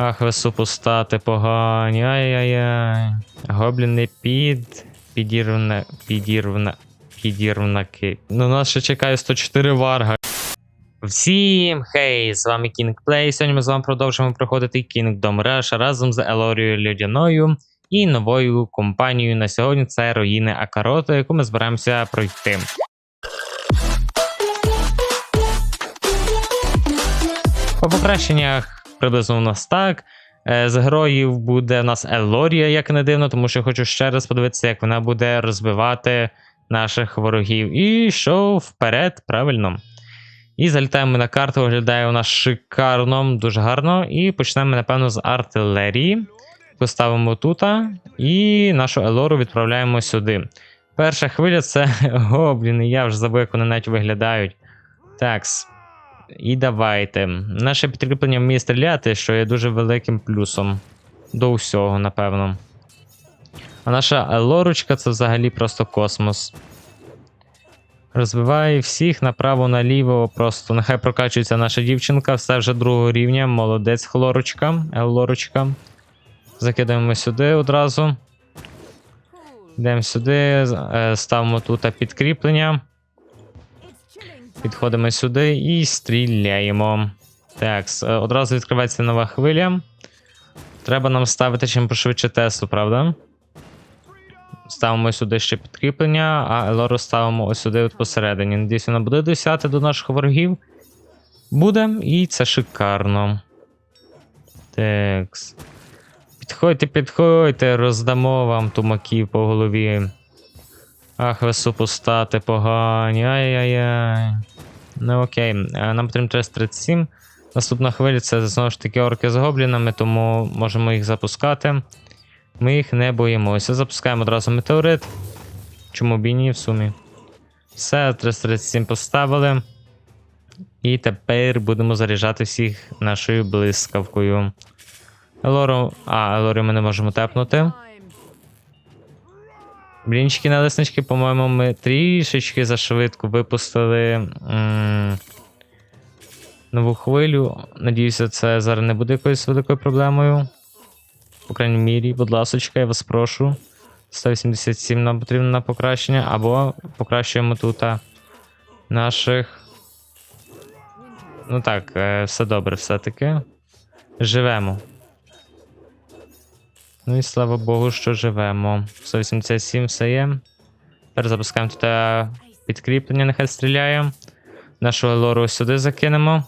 Ах, ви супостати погані. Ай-яй-яй. Гобліни під. Підірвна. Підірвна. Підірвнаки. Ну, нас ще чекає 104 варга. Всім хей! З вами KingPlay. Сьогодні ми з вами продовжуємо проходити Kingdom Rush разом з Елорією Льодяною і новою компанією на сьогодні це руїни Акарота, яку ми збираємося пройти. По покращеннях приблизно у нас так. Е, З героїв буде у нас Елорія, як не дивно, тому що хочу ще раз подивитися, як вона буде розбивати наших ворогів. І що вперед, правильно. І залітаємо на карту, виглядає у нас шикарно, дуже гарно. І почнемо, напевно, з артилерії. Поставимо тут. І нашу Елору відправляємо сюди. Перша хвиля це гобліни. Я вже забув, як вони навіть виглядають. Такс. І давайте. Наше підкріплення вміє стріляти, що є дуже великим плюсом. До усього, напевно. А наша лорочка це взагалі просто космос. Розбиває всіх направо-наліво. Просто нехай прокачується наша дівчинка, все вже другого рівня. Молодець, хлорочка, лорочка. Закидаємо сюди одразу. Йдемо сюди, е, ставимо тут підкріплення. Підходимо сюди і стріляємо. Так, е, одразу відкривається нова хвиля. Треба нам ставити чим пошвидше Теслу, правда? Ставимо сюди ще підкріплення, а Елору ставимо ось сюди от посередині. Надіюсь, вона буде досягати до наших ворогів. Буде, і це шикарно. Текс. Підходьте, підходьте, роздамо вам тумаків по голові. Ах, ви супостати погані. Ай-яй-яй. Ну окей, е, нам потрібно 37. Наступна хвиля це знову ж таки орки з гоблінами, тому можемо їх запускати. Ми їх не боїмося. Запускаємо одразу метеорит. Чому б і ні в сумі? Все, 337 поставили. І тепер будемо заряджати всіх нашою блискавкою. Елору. А, Елору ми не можемо тепнути. Блінчики на лиснички, по-моєму, ми трішечки зашвидко випустили м- нову хвилю. Надіюся, це зараз не буде якоюсь великою проблемою. По крайній мірі, будь ласочка, я вас прошу. 187 нам потрібно на покращення, або покращуємо тут наших. Ну так, е, все добре, все-таки. Живемо. Ну і слава Богу, що живемо. 187 все є. Тепер запускаємо тут е, підкріплення, нехай стріляє. Нашу лору сюди закинемо.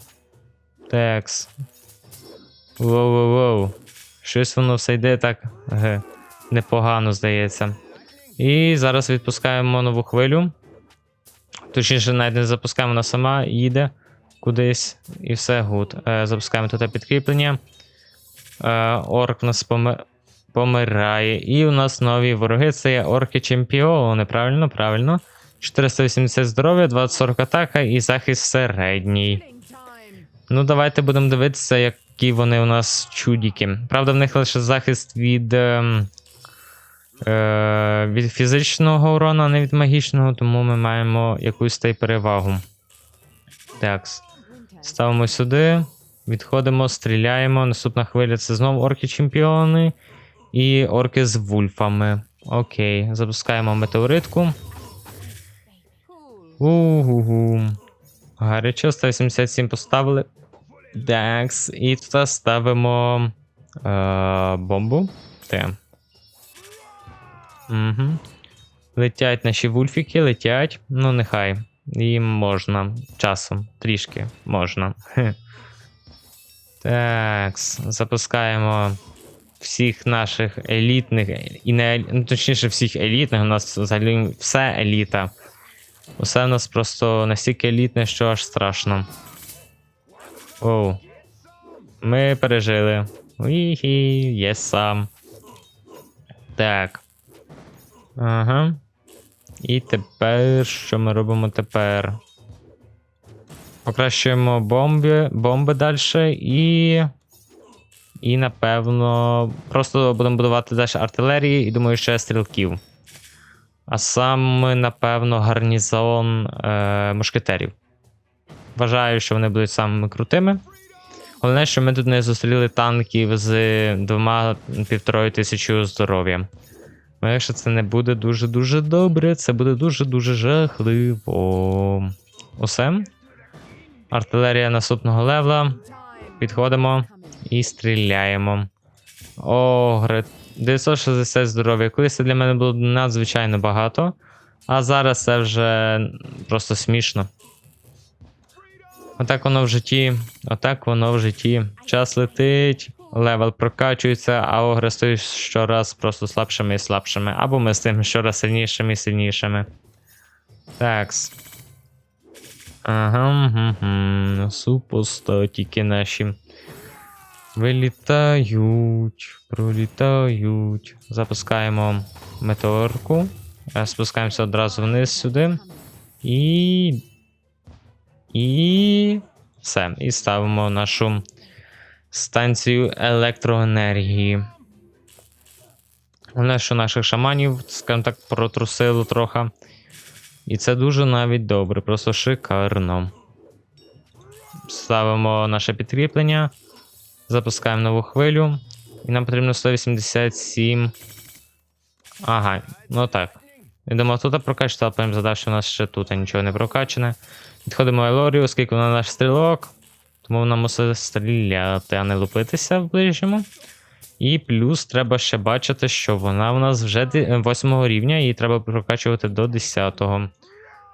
Текс. Воу-воу-воу. Щось воно все йде так ге, непогано, здається. І зараз відпускаємо нову хвилю. Точніше, навіть не запускаємо, вона сама їде кудись і все гуд. Е, запускаємо тут підкріплення. Е, орк нас помер... помирає. І у нас нові вороги це є орки чемпіони. Правильно, правильно. 480 здоров'я, 20-40 атака і захист середній. Ну, давайте будемо дивитися, які вони у нас чудіки. Правда, в них лише захист від. ем, Е, від фізичного урону, а не від магічного, тому ми маємо якусь та й перевагу. Так. Ставимо сюди. Відходимо, стріляємо. Наступна хвиля це знову орки-чемпіони. І орки з вульфами. Окей, запускаємо метеоритку. Угу. Гарячо, 187 поставили. Декс. І тут ставимо е, бомбу. Те. Угу. Летять наші вульфіки, летять. Ну, нехай. Їм можна. Часом. Трішки можна. Хе. Так, запускаємо всіх наших елітних, і не, ну, точніше, всіх елітних. У нас взагалі все еліта. Усе в нас просто настільки елітне, що аж страшно. Оу. Ми пережили. Уї, є сам. Так. Ага. І тепер що ми робимо тепер? Покращуємо бомби, бомби далі і. І, напевно, просто будемо будувати далі артилерії і думаю, ще стрілків. А саме, напевно, гарнізон е, мушкетерів. Вважаю, що вони будуть самими крутими. Головне, що ми тут не зустріли танків з двома півторою тисячою здоров'я. Бо якщо це не буде дуже-дуже добре, це буде дуже-дуже жахливо. Усе. Артилерія наступного левла. Підходимо і стріляємо. Огри. 960 здоров'я. Колись це для мене було надзвичайно багато. А зараз це вже просто смішно. Отак воно в житті. Отак воно в житті. Час летить, левел прокачується, а огри стають щораз просто слабшими і слабшими. Або ми з тим щораз сильнішими і сильнішими. Такс. Ага, угу. супостатіки наші. Вилітають, пролітають. Запускаємо метеорку. Е, Спускаємося одразу вниз сюди. І. І. Все. І ставимо нашу станцію електроенергії. Головне, що наших шаманів, скажімо так, протрусило трохи. І це дуже навіть добре, просто шикарно. Ставимо наше підкріплення. Запускаємо нову хвилю. І нам потрібно 187. Ага, ну так. Думав, тут прокачати, але потім задав, що у нас ще тут нічого не прокачане. Підходимо Елорію, оскільки вона наш стрілок. Тому вона мусить стріляти, а не лупитися в ближньому. І плюс треба ще бачити, що вона у нас вже 8 рівня, і треба прокачувати до 10-го.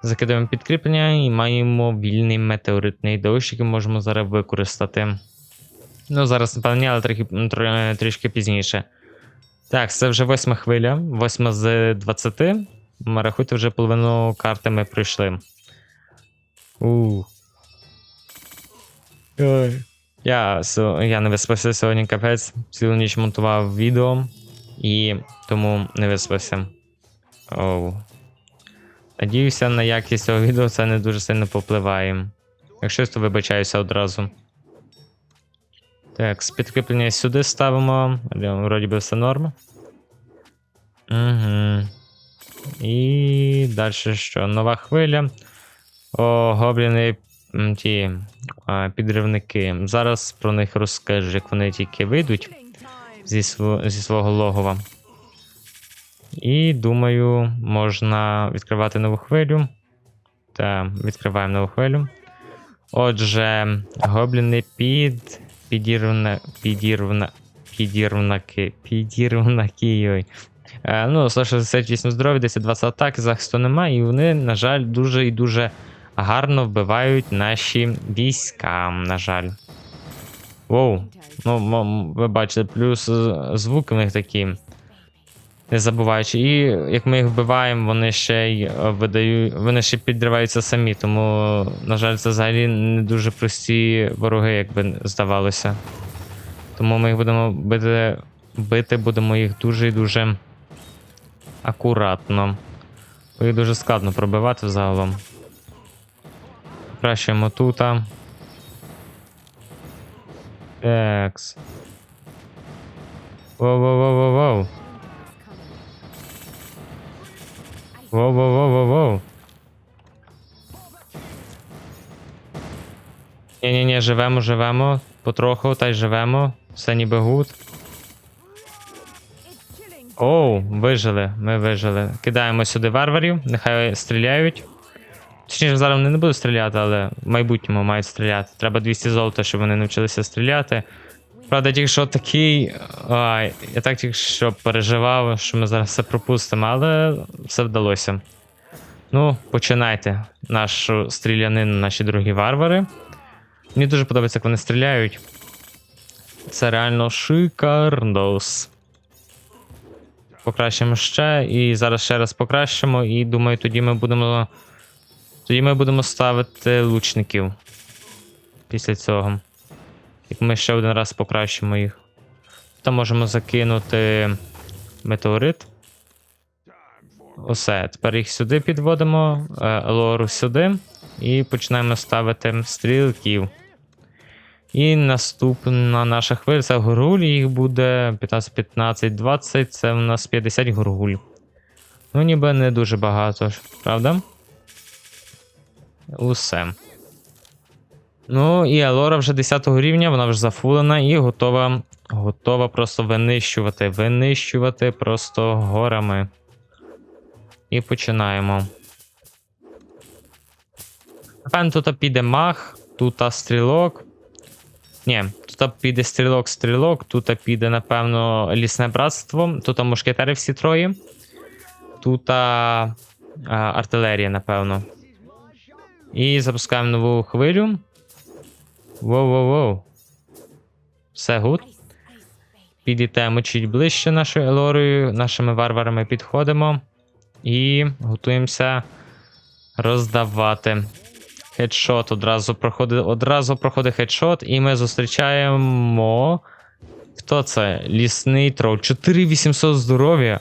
Закидаємо підкріплення і маємо вільний метеоритний дощ, який можемо зараз використати. Ну, зараз, напевно, але трохи, тр- трішки пізніше. Так, це вже восьма хвиля, восьма з 20. М, Рахуйте, вже половину карти ми пройшли. У. Ой. Я, я не виспався сьогодні капець. Цілу ніч монтував відео і тому не виспався. Оу. Надіюся, на якість цього відео це не дуже сильно попливає. Якщо то вибачаюся одразу. Так, з підкріплення сюди ставимо. Вроді би все норм. Угу. І далі що? Нова хвиля. О, гобліни ті а, підривники. Зараз про них розкажу, як вони тільки вийдуть зі, сво, зі свого логова. І думаю, можна відкривати нову хвилю. Та, відкриваємо нову хвилю. Отже, гобліни під. Підірвна. підірвана, підірвана, підірвана Ой. Е, ну, 168 здоров'я, 10-20 атак, захисту немає, і вони, на жаль, дуже і дуже гарно вбивають наші війська, на жаль. Воу. Ну, ви бачите, плюс звуки в них такі. Не забуваючи. І як ми їх вбиваємо, вони ще й е, видають, вони ще підриваються самі, тому, на жаль, це взагалі не дуже прості вороги, як би здавалося. Тому ми їх будемо бити, бити будемо їх дуже і дуже акуратно. Бо їх дуже складно пробивати загалом. Покращуємо тут. Екс. Воу-воу-воу-воу-воу. Воу-воу-воу-воу-воу. Ні-ні-ні, живемо, живемо. Потроху, та й живемо. Все ніби гуд. Оу, вижили, ми вижили. Кидаємо сюди варварів, нехай стріляють. Точніше, зараз вони не будуть стріляти, але в майбутньому мають стріляти. Треба 200 золота, щоб вони навчилися стріляти. Правда, тільки що такий. Ай, я так тільки що переживав, що ми зараз все пропустимо, але все вдалося. Ну, починайте нашу стрілянину, наші другі варвари. Мені дуже подобається, як вони стріляють. Це реально шикардос. Покращимо ще, і зараз ще раз покращимо, і думаю, тоді ми будемо. Тоді ми будемо ставити лучників. Після цього. Як ми ще один раз покращимо їх. Там можемо закинути метеорит. Усе, тепер їх сюди підводимо, е, лору сюди. І починаємо ставити стрілків. І наступна наша хвиля це горгуль, їх буде 15, 15, 20, це у нас 50 горгуль. Ну, ніби не дуже багато, правда? Усе. Ну, і Алора вже 10 рівня, вона вже зафулена і готова. Готова просто винищувати. Винищувати просто горами. І починаємо. Напевно, тут піде мах, тут стрілок. Ні, тут піде стрілок-стрілок, тут піде, напевно, лісне братство, тут мушкетери всі троє. Тут а, артилерія, напевно. І запускаємо нову хвилю. Воу-воу-воу. Все гуд. Підійдемо чуть ближче нашою елорою, нашими варварами підходимо. І готуємося роздавати. Хедшот одразу проходить, одразу проходить хедшот, і ми зустрічаємо. Хто це? Лісний трол. 4800 здоров'я.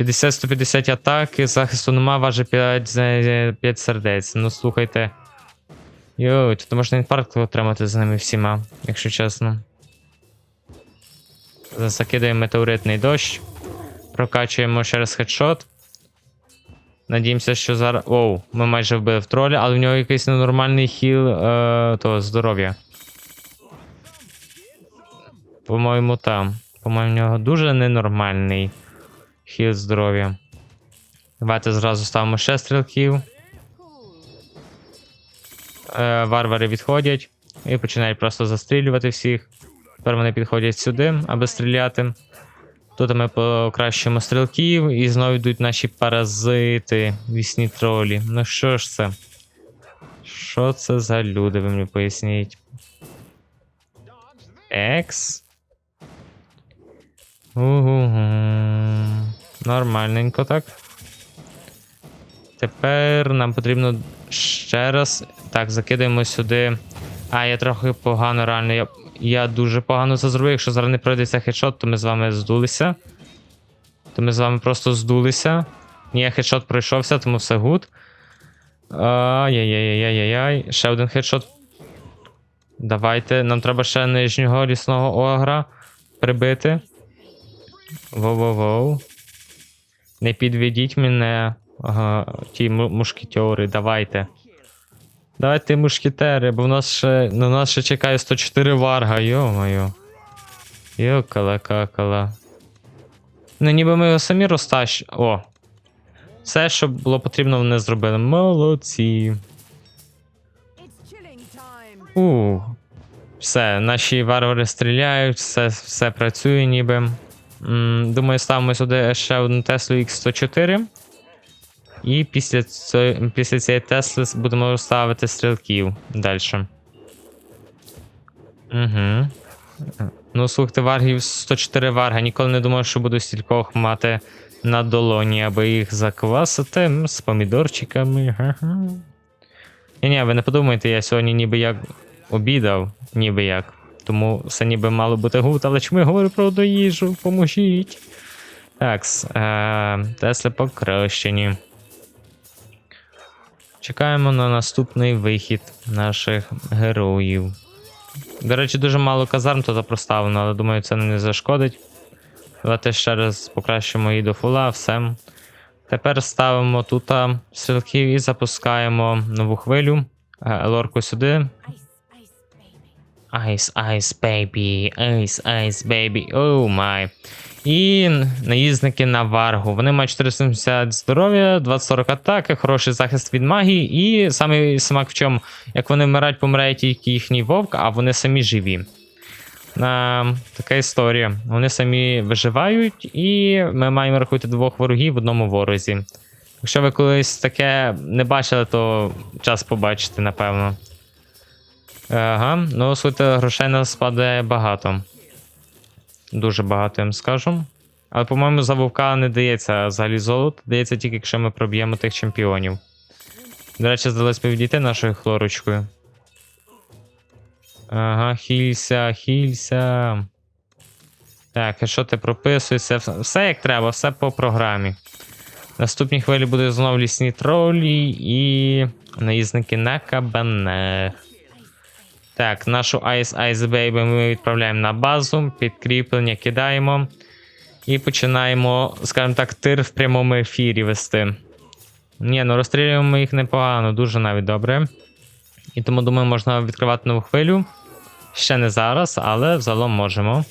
50-150 атаки, захисту нема, важить 5, 5 сердець. Ну слухайте. Йой, тут можна інфаркт отримати з ними всіма, якщо чесно. Закидаємо метеоритний дощ. Прокачуємо через хедшот. Надіємося, що зараз. Оу, ми майже вбили в троля, але в нього якийсь ненормальний хіл е, того здоров'я. По-моєму, там. По-моєму, в нього дуже ненормальний хіл здоров'я. Давайте зразу ставимо ще стрілків. Е, варвари відходять і починають просто застрілювати всіх. Тепер вони підходять сюди, аби стріляти. Тут ми покращуємо стрілків і знову йдуть наші паразити, вісні тролі. Ну що ж це? Що це за люди, ви мені поясніть? Екс. Угу. Нормальненько так. Тепер нам потрібно ще раз. Так, закидаємо сюди. А, я трохи погано, реально. Я, я дуже погано це зробив. Якщо зараз не пройдеться хедшот, то ми з вами здулися. То ми з вами просто здулися. Ні, хедшот пройшовся, тому все гуд. Ай-яй-яй-яй-яй-яй. Ще один хедшот. Давайте. Нам треба ще нижнього лісного огра прибити. Воу-воу-воу. Не підведіть мене. Ага, ті му- мушкетери, давайте. Давайте мушкетери, бо в нас ще. На нас ще чекає 104 варга, йо-моє. Йокала какала. Ну, ніби ми його самі розтащ. О. Все, що було потрібно, вони зробили. Молодці. У. Все, наші варвари стріляють, все, все працює ніби. М, думаю, ставимо сюди ще одну Теслу X104. І після, цієї- після цієї Тесли будемо ставити стрілків далі. Угу. Ну, слухайте, варгів 104 варга. Ніколи не думав, що буду стількох мати на долоні, аби їх заквасити з помідорчиками. Га-га. Ні-ні, ви не подумайте, я сьогодні ніби як обідав, ніби як. Тому все ніби мало бути гуд, але чому я говорю про одну їжу? Поможіть. Так, е, Тесли покращені. Чекаємо на наступний вихід наших героїв. До речі, дуже мало казарм тут проставлено, але думаю, це не зашкодить. Давайте ще раз покращимо її до фула, все. Тепер ставимо тут стрілків і запускаємо нову хвилю. Е, Лорку сюди. Ice, ice, baby, ice, ice, baby, oh my. І наїзники на варгу. Вони мають 470 здоров'я, 20-40 атаки, хороший захист від магії, і саме смак в чому, як вони вмирають, помирає тільки їхній вовк, а вони самі живі. А, така історія. Вони самі виживають, і ми маємо рахувати двох ворогів в одному ворозі. Якщо ви колись таке не бачили, то час побачити, напевно. Ага, ну слухайте, грошей нас спадає багато. Дуже багато, я вам скажу. Але, по-моєму, за вовка не дається взагалі золото, дається тільки, якщо ми проб'ємо тих чемпіонів. До речі, здалось підійти нашою хлорочкою. Ага, хілься, хілься. Так, а що ти прописуєшся? Все, як треба, все по програмі. Наступні хвилі буде знову лісні тролі і наїзники на кабанах. Так, нашу Ice Ice Baby ми відправляємо на базу, підкріплення кидаємо. І починаємо, скажімо так, тир в прямому ефірі вести. Ні, ну розстрілюємо ми їх непогано, дуже навіть добре. І тому думаю, можна відкривати нову хвилю. Ще не зараз, але взагалом можемо.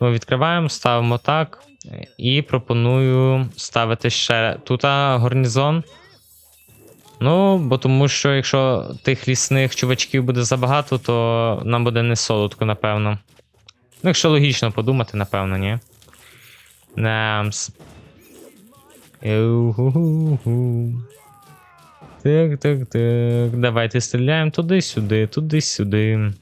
Ми відкриваємо, ставимо так. І пропоную ставити ще тут гарнізон. Ну, бо тому що якщо тих лісних чувачків буде забагато, то нам буде не солодко, напевно. Ну, якщо логічно подумати, напевно, ні. Намс. Так, так, так. Давайте стріляємо туди-сюди, туди-сюди.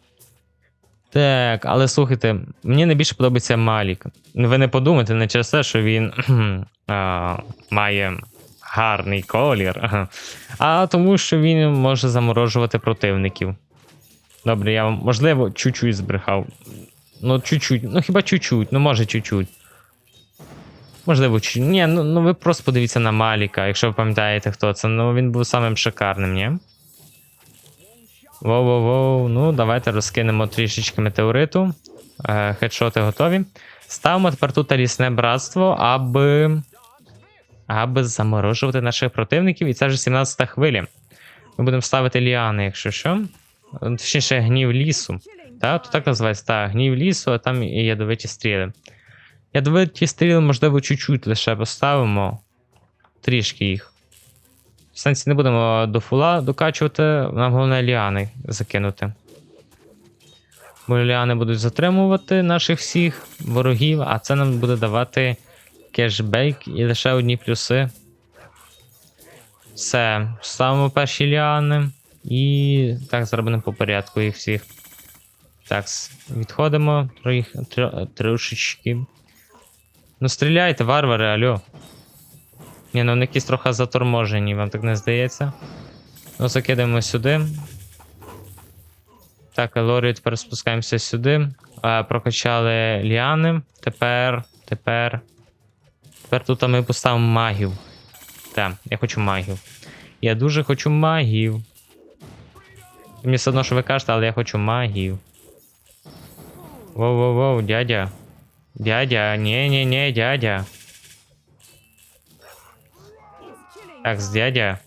Так, але слухайте, мені найбільше подобається Малік. Ви не подумайте не через те, що він а, має гарний колір, а тому, що він може заморожувати противників. Добре, я вам, можливо, чуть-чуть збрехав. Ну, чуть-чуть, ну хіба чуть-чуть, ну може чуть-чуть. Можливо, чуть. Ні, ну, ну ви просто подивіться на Маліка, якщо ви пам'ятаєте, хто це. Ну він був самим шикарним, ні? Воу-воу-воу. Ну, давайте розкинемо трішечки метеориту. Е, хедшоти готові. Ставимо тепер тут лісне братство, аби. Аби заморожувати наших противників. І це вже 17 хвиля. Ми будемо ставити ліани, якщо що. Точніше, гнів лісу. Та, то так називається, та, гнів лісу, а там і ядовиті стріли. Ядовиті стріли, можливо, чуть-чуть лише поставимо. Трішки їх. В сенсі не будемо до фула докачувати, нам головне ліани закинути. Бо ліани будуть затримувати наших всіх ворогів, а це нам буде давати кешбейк і лише одні плюси. Все, ставимо перші ліани. І так, зробимо по порядку їх всіх. Так, відходимо тро- трошечки. Ну, стріляйте, варвари, алло. Ні, ну вони якісь трохи заторможені, вам так не здається. Ну, закидаємо сюди. Так, Елорію тепер спускаємося сюди. Прокачали ліани. Тепер, тепер. Тепер тут ми поставимо магів. Так, я хочу магів. Я дуже хочу магів. Мені все одно, що ви кажете, але я хочу магів. Воу-воу-воу, дядя. Дядя, не-не-не, дядя. It's chilling Так, с дядя.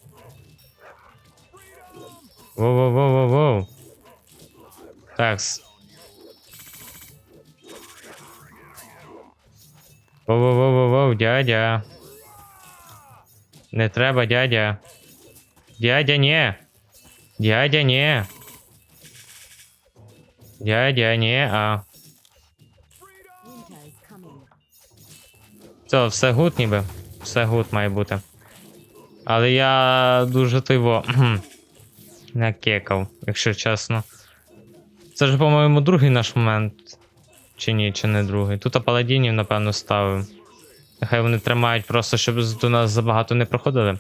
Воу-воу-воу-воу-воу. Такс. Воу-воу-воу-воу, дядя. Не треба, дядя. Дядя, не. Дядя, не. Дядя, не, а. Це все гуд ніби. Все гуд має бути. Але я дуже тиво накекав, якщо чесно. Це ж, по-моєму, другий наш момент. Чи ні, чи не другий. Тут паладінів, напевно, ставив. Нехай вони тримають просто, щоб до нас забагато не проходили.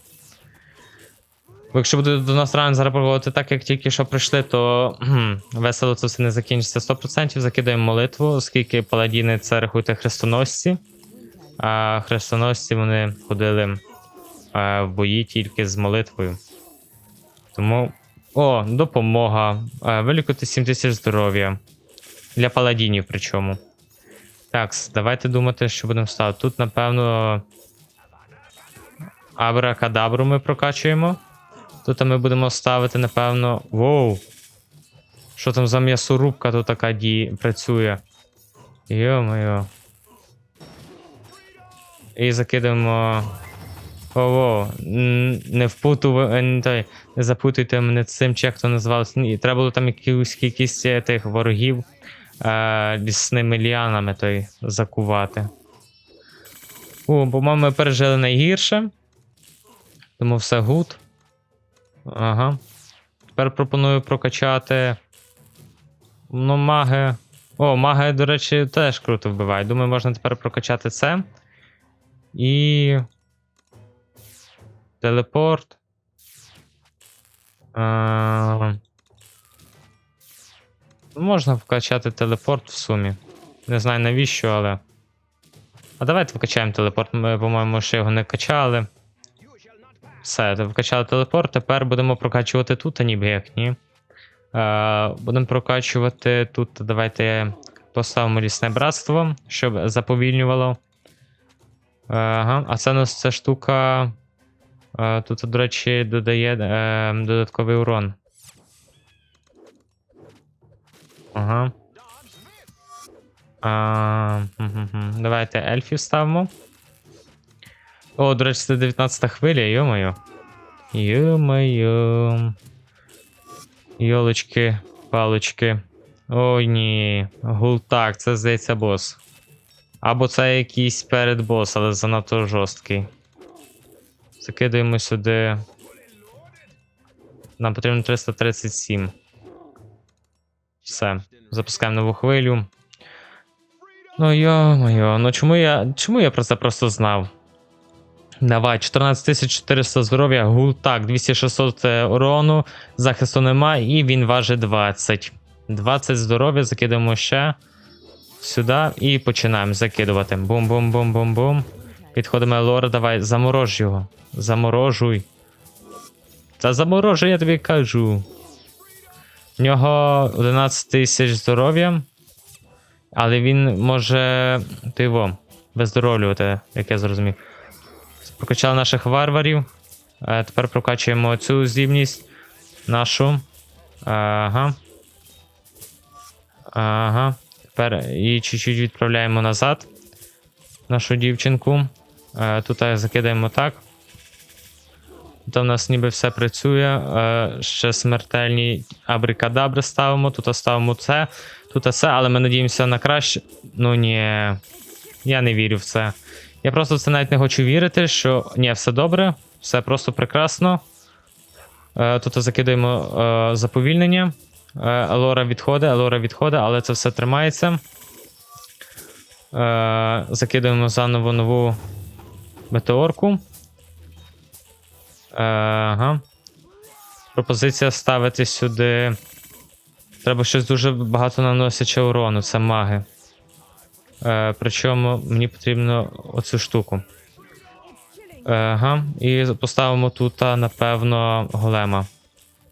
Бо якщо буде до нас реально зараз так, як тільки що прийшли, то кхм, весело це все не закінчиться 100%. Закидаємо молитву, оскільки паладіни це рахуйте хрестоносці. А хрестоносці вони ходили е, в бої тільки з молитвою. Тому. О, допомога. Е, вилікувати 7 тисяч здоров'я. Для паладінів причому. Так, давайте думати, що будемо ставити. Тут, напевно. Абракадабру ми прокачуємо. Тут ми будемо ставити, напевно. Воу! Що там за м'ясорубка тут така ді... працює? Йо-моє. І закидаємо. Н- не впутув, е, не, запутуйте мене цим, чи як то називалося. Ні, треба було там якусь кількість е, тих ворогів е, лісними ліанами той закувати. О, по-моєму, ми пережили найгірше. Тому все гуд. Ага. Тепер пропоную прокачати. Ну, маги. О, маги, до речі, теж круто вбивають. Думаю, можна тепер прокачати це. І. Телепорт. А... Можна вкачати телепорт в сумі. Не знаю навіщо, але. А давайте вкачаємо телепорт. Ми, по-моєму, ще його не качали. Все, вкачали телепорт. Тепер будемо прокачувати тут, а ніби як ні. Е, будемо прокачувати тут. Давайте поставимо лісне братство, щоб заповільнювало. Е, Ага, а це у нас ця штука. е, Тут, до речі, додає е, додатковий урон. Ага. А. Давайте ельфів ставимо. О, до речі, це 19 хвиля, йо-моє. Йо-моє. Йолочки, палочки. Ой ні. Гултак, це здається бос. Або це якийсь передбос, але занадто жорсткий. Закидаємо сюди. Нам потрібно 337. Все. Запускаємо нову хвилю. Ну йо-моє, ну чому я. Чому я про це просто знав? Давай, 14400 здоров'я, гултак, 2600 урону, захисту нема, і він важить 20. 20 здоров'я, закидаємо ще сюди і починаємо закидувати. Бум-бум-бум-бум-бум. Підходимо Лора, давай, заморож його. Заморожуй. Та заморожуй, я тобі кажу. В нього 11 тисяч здоров'я. Але він може. Ти його виздоровлювати, як я зрозумів. Прокачали наших варварів. Е, тепер прокачуємо цю здібність нашу. Ага. Ага. Тепер її чуть-чуть відправляємо назад. Нашу дівчинку. Е, тут закидаємо так. Тут у нас ніби все працює. Е, ще смертельні абрикадабри ставимо. Тут ставимо це. Тут це, але ми надіємося на краще. Ну ні. Я не вірю в це. Я просто в це навіть не хочу вірити, що ні, все добре, все просто прекрасно. Е, тут закидаємо е, заповільнення. Е, Лора відходить, Лора відходить, але це все тримається. Закидаємо заново нову метеорку. Е, ага. Пропозиція ставити сюди. Треба щось дуже багато наносяче урону, це маги. Е, причому мені потрібно оцю штуку. Е, Ага, і поставимо тут, напевно, голема.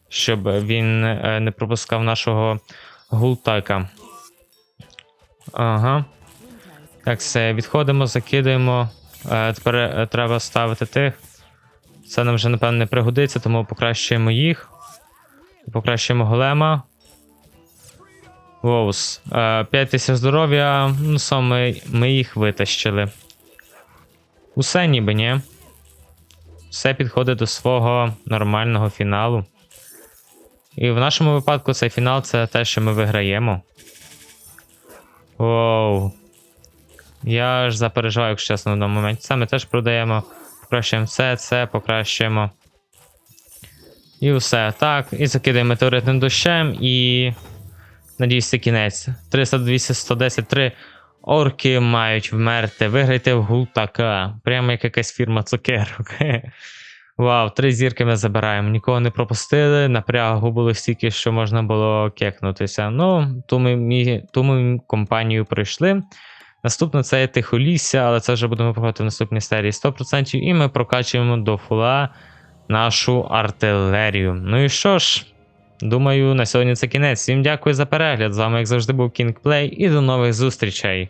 Щоб він е, не пропускав нашого гултака. Ага. Так, все, відходимо, закидаємо. Тепер треба ставити тих. Це нам вже, напевно, не пригодиться, тому покращуємо їх. Покращуємо голема. Воус. 5 тисяч здоров'я. Ну, все, ми, їх витащили. Усе ніби, ні. Все підходить до свого нормального фіналу. І в нашому випадку цей фінал це те, що ми виграємо. Воу. Я аж запереживаю, якщо чесно, на даному моменті. Ми теж продаємо. Покращуємо це, це, покращуємо. І все. Так. І закидаємо метеоритним дощем і. Надіюсь, кінець. 300, 200, 110, 3. Орки мають вмерти. Виграйте в гултака. Прямо як якась фірма цукерок. Вау, три зірки ми забираємо. Нікого не пропустили. Напрягу було стільки, що можна було кекнутися. Ну, ту ми, ту ми компанію пройшли. Наступне це є тихолісся, але це вже будемо проходити в наступній серії 100%. І ми прокачуємо до фула нашу артилерію. Ну і що ж, думаю, на сьогодні це кінець. Всім дякую за перегляд. З вами, як завжди, був KingPlay і до нових зустрічей.